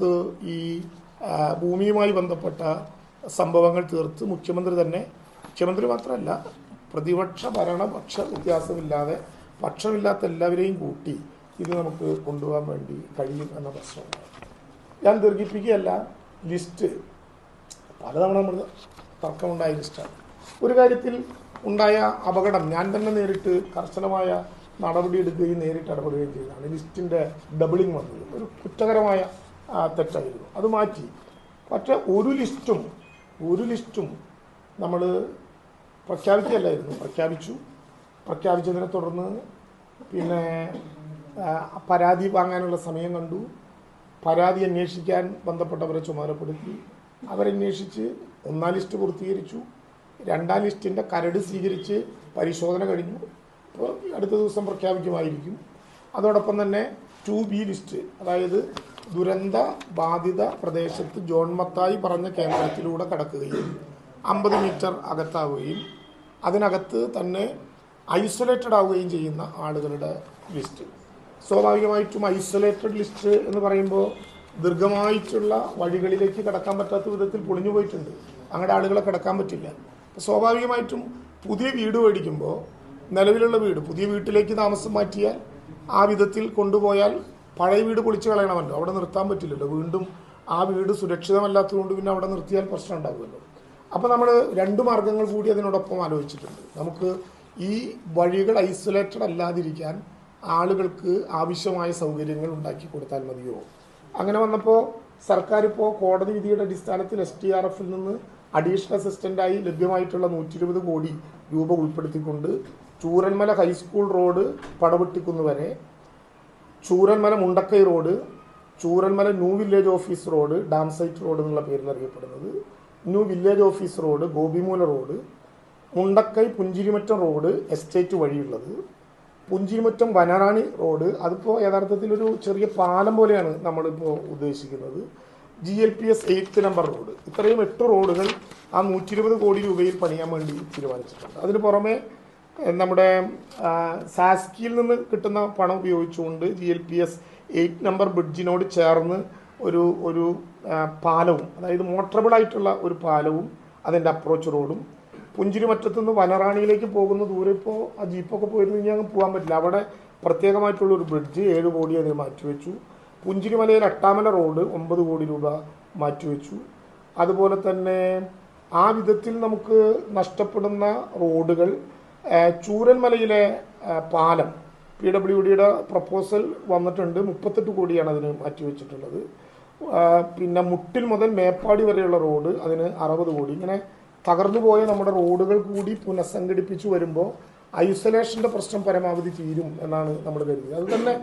നമുക്ക് ഈ ഭൂമിയുമായി ബന്ധപ്പെട്ട സംഭവങ്ങൾ തീർത്ത് മുഖ്യമന്ത്രി തന്നെ മുഖ്യമന്ത്രി മാത്രമല്ല പ്രതിപക്ഷ ഭരണപക്ഷ വ്യത്യാസമില്ലാതെ പക്ഷമില്ലാത്ത എല്ലാവരെയും കൂട്ടി ഇത് നമുക്ക് കൊണ്ടുപോകാൻ വേണ്ടി കഴിയും എന്ന പ്രശ്നമുണ്ട്. ഞാൻ ദീർഘിപ്പിക്കുകയല്ല ലിസ്റ്റ് പലതവണ നമ്മൾ തർക്കമുണ്ടായ ലിസ്റ്റാണ്. ഒരു കാര്യത്തിൽ ഉണ്ടായ അപകടം ഞാൻ തന്നെ നേരിട്ട് കർശനമായ നടപടിയെടുക്കുകയും നേരിട്ട് ഇടപെടുകയും ചെയ്തതാണ്. ലിസ്റ്റിന്റെ ഡബിളിംഗ് വന്നത്. ഒരു കുറ്റകരമായ തെറ്റായിരുന്നു അത് മാറ്റി. പക്ഷെ ഒരു ലിസ്റ്റും ഒരു ലിസ്റ്റും നമ്മൾ പ്രഖ്യാപിക്കുകയല്ലായിരുന്നു പ്രഖ്യാപിച്ചു. പ്രഖ്യാപിച്ചതിനെ തുടർന്ന് പിന്നെ പരാതി വാങ്ങാനുള്ള സമയം കണ്ടു. പരാതി അന്വേഷിക്കാൻ ബന്ധപ്പെട്ടവരെ ചുമതലപ്പെടുത്തി. അവരന്വേഷിച്ച് ഒന്നാം ലിസ്റ്റ് പൂർത്തീകരിച്ചു. രണ്ടാം ലിസ്റ്റിന്റെ കരട് സ്വീകരിച്ച് പരിശോധന കഴിഞ്ഞു. അപ്പോൾ അടുത്ത ദിവസം പ്രഖ്യാപിക്കുമായിരിക്കും. അതോടൊപ്പം തന്നെ ടു ബി ലിസ്റ്റ് അതായത് ദുരന്ത ബാധിത പ്രദേശത്ത് ജോൺ മത്തായി പറഞ്ഞ കേന്ദ്രത്തിലൂടെ കടക്കുകയും അമ്പത് മീറ്റർ അകത്താവുകയും അതിനകത്ത് തന്നെ ഐസൊലേറ്റഡ് ആവുകയും ചെയ്യുന്ന ആളുകളുടെ ലിസ്റ്റ്. സ്വാഭാവികമായിട്ടും ഐസൊലേറ്റഡ് ലിസ്റ്റ് എന്ന് പറയുമ്പോൾ ദീർഘമായിട്ടുള്ള വഴികളിലേക്ക് കടക്കാൻ പറ്റാത്ത വിധത്തിൽ പൊളിഞ്ഞു പോയിട്ടുണ്ട്. അങ്ങടെ ആളുകളെ കിടക്കാൻ പറ്റില്ല. സ്വാഭാവികമായിട്ടും പുതിയ വീട് മേടിക്കുമ്പോൾ നിലവിലുള്ള വീട് പുതിയ വീട്ടിലേക്ക് താമസം മാറ്റിയാൽ ആ വിധത്തിൽ കൊണ്ടുപോയാൽ പഴയ വീട് പൊളിച്ചു കളയണമല്ലോ അവിടെ നിർത്താൻ പറ്റില്ലല്ലോ. വീണ്ടും ആ വീട് സുരക്ഷിതമല്ലാത്തതുകൊണ്ട് പിന്നെ അവിടെ നിർത്തിയാൽ പ്രശ്നം ഉണ്ടാകുമല്ലോ അപ്പോൾ നമ്മൾ രണ്ട് മാർഗങ്ങൾ കൂടി അതിനോടൊപ്പം ആലോചിച്ചിട്ടുണ്ട്. നമുക്ക് ഈ വഴികൾ ഐസൊലേറ്റഡ് അല്ലാതിരിക്കാൻ ആളുകൾക്ക് ആവശ്യമായ സൗകര്യങ്ങൾ ഉണ്ടാക്കി കൊടുത്താൽ മതിയോ? അങ്ങനെ വന്നപ്പോൾ സർക്കാർ ഇപ്പോൾ കോടതി വിധിയുടെ അടിസ്ഥാനത്തിൽ എസ് ടി ആർ എഫിൽ നിന്ന് അഡീഷണൽ അസിസ്റ്റന്റായി ലഭ്യമായിട്ടുള്ള നൂറ്റി ഇരുപത് കോടി രൂപ ഉൾപ്പെടുത്തിക്കൊണ്ട് ചൂരന്മല ഹൈസ്കൂൾ റോഡ് പടവെട്ടിക്കുന്ന് വരെ Chooralmala Mundakkai road Chooralmala new village office road dam site road എന്നുള്ള പേരിൽ അറിയപ്പെടുന്നത്. New village office road Gopimoola road Mundakkai Punchirimattam road estate വഴിയുള്ളത്. Punchirimattam Vanarani road അതിപ്പോൾ യഥാർത്ഥത്തിൽ ഒരു ചെറിയ പാലം പോലെയാണ് നമ്മളിപ്പോൾ ഉദ്ദേശിക്കുന്നത്. G L P S eight number road. ഇത്രയും എട്ട് റോഡുകൾ ആ നൂറ്റി ഇരുപത് കോടി രൂപയിൽ പണിയാൻ വേണ്ടി തീരുമാനിച്ചിട്ടുണ്ട്. അതിന് പുറമെ നമ്മുടെ സാസ്കിയിൽ നിന്ന് കിട്ടുന്ന പണം ഉപയോഗിച്ചുകൊണ്ട് G L P S eight number ബ്രിഡ്ജിനോട് ചേർന്ന് ഒരു ഒരു പാലവും അതായത് മോട്ടറബിൾ ആയിട്ടുള്ള ഒരു പാലവും അതിന്റെ അപ്രോച്ച് റോഡും പുഞ്ചിരിമറ്റത്തുനിന്ന് വനറാണിയിലേക്ക് പോകുന്ന ദൂരെ ഇപ്പോൾ ആ ജീപ്പൊക്കെ പോയിരുന്നു കഴിഞ്ഞാൽ അങ്ങ് പോകാൻ പറ്റില്ല. അവിടെ പ്രത്യേകമായിട്ടുള്ള ഒരു ബ്രിഡ്ജ് ഏഴ് കോടി അതിന് മാറ്റിവെച്ചു. പുഞ്ചിരിമലയിൽ അട്ടാമല റോഡ് ഒമ്പത് കോടി രൂപ മാറ്റിവെച്ചു. അതുപോലെ തന്നെ ആ വിധത്തിൽ നമുക്ക് നഷ്ടപ്പെടുന്ന റോഡുകൾ ചൂരൽമലയിലെ പാലം പി ഡബ്ല്യു ഡിയുടെ പ്രപ്പോസൽ വന്നിട്ടുണ്ട്. മുപ്പത്തെട്ട് കോടിയാണ് അതിന് മാറ്റിവെച്ചിട്ടുള്ളത് പിന്നെ മുട്ടിൽ മുതൽ മേപ്പാടി വരെയുള്ള റോഡ് അതിന് അറുപത് കോടി. ഇങ്ങനെ തകർന്നു പോയ നമ്മുടെ റോഡുകൾ കൂടി പുനഃസംഘടിപ്പിച്ചു വരുമ്പോൾ ഐസൊലേഷന്റെ പ്രശ്നം പരമാവധി തീരും എന്നാണ് നമ്മൾ കരുതിയത് അതുതന്നെ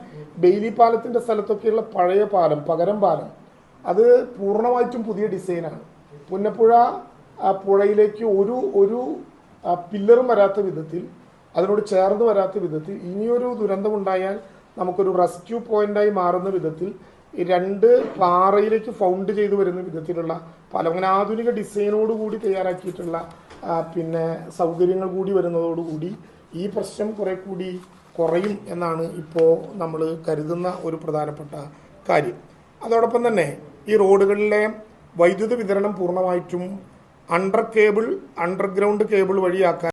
ബെയിലി പാലത്തിന്റെ സ്ഥലത്തൊക്കെയുള്ള പഴയ പാലം പകരം പാലം അത് പൂർണമായിട്ടും പുതിയ ഡിസൈനാണ്. പുന്നപ്പുഴ പുഴയിലേക്ക് ഒരു ഒരു പില്ലറും വരാത്ത വിധത്തിൽ അതിനോട് ചേർന്ന് വരാത്ത വിധത്തിൽ ഇനിയൊരു ദുരന്തമുണ്ടായാൽ നമുക്കൊരു റെസ്ക്യൂ പോയിന്റായി മാറുന്ന വിധത്തിൽ രണ്ട് പാറയിലേക്ക് ഫൗണ്ട് ചെയ്തു വരുന്ന വിധത്തിലുള്ള പല അങ്ങനെ ആധുനിക ഡിസൈനോട് കൂടി തയ്യാറാക്കിയിട്ടുള്ള പിന്നെ സൗകര്യങ്ങൾ കൂടി വരുന്നതോടുകൂടി ഈ പ്രശ്നം കുറെ കൂടി കുറയും എന്നാണ് ഇപ്പോൾ നമ്മൾ കരുതുന്ന ഒരു പ്രധാനപ്പെട്ട കാര്യം. അതോടൊപ്പം തന്നെ ഈ റോഡുകളിലെ വൈദ്യുത വിതരണം പൂർണമായിട്ടും അണ്ടർ കേബിൾ അണ്ടർഗ്രൗണ്ട് കേബിൾ വഴിയാക്കാൻ